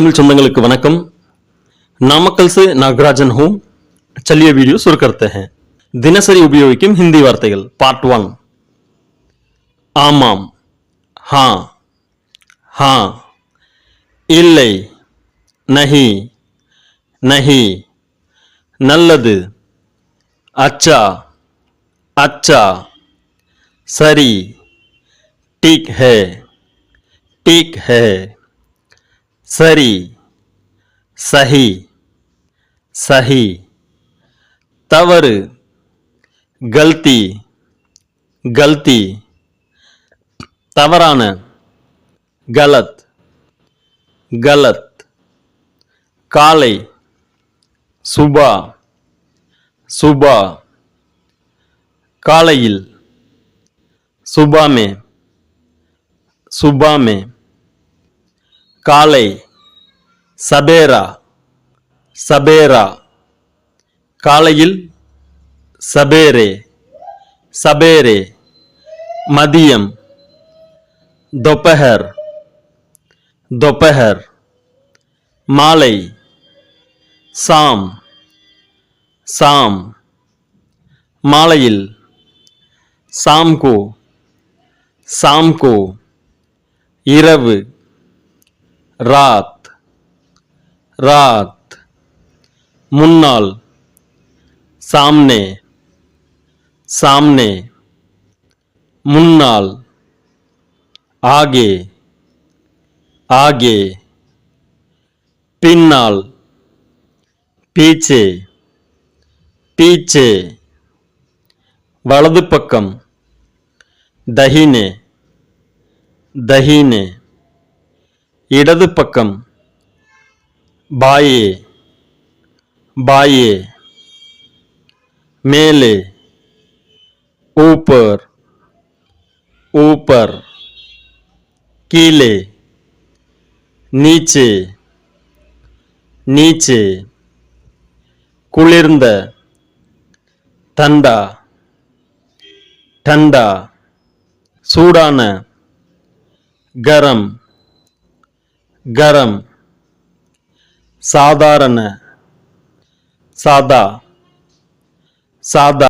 தமிழ் சொந்தங்களுக்கு वनकम नामक्कल से नागराजन हूँ चलिए वीडियो शुरू करते हैं தினசரி உபயோகிக்கும் ஹிந்தி வார்த்தைகள் பார்ட் ஒன் ஆமாம் ஹா ஹா இல்லை நஹி நஹி நல்லது அச்சா அச்சா சரி ठीक है ठीक है சரி. சஹி. சஹி. தவறு. கல்தி. கல்தி. தவறான. கலத். கலத். காலை. சுபா. சுபா. காலையில். சுபாமே. சுபாமே. காலை சபேரா சபேரா. காலையில் சபேரே சபேரே. மதியம் தொப்பஹர் தொப்பஹர் மாலை சாம் சாம். மாலையில் சாம்கோ சாம்கோ. இரவு रात रात, मुन्नाल, सामने सामने, मुन्नाल, आगे आगे, पिन्नाल, पीछे पीछे, वलद पक्कम, दहीने दहीने। இடது பக்கம். பாயே. பாயே. மேலே. ஊப்பர். ஊப்பர். கீழே. நீச்சே. நீச்சே. குளிர்ந்த. தண்டா டண்டா சூடான. கரம். கரம். சாதாரண. சாதா. சாதா.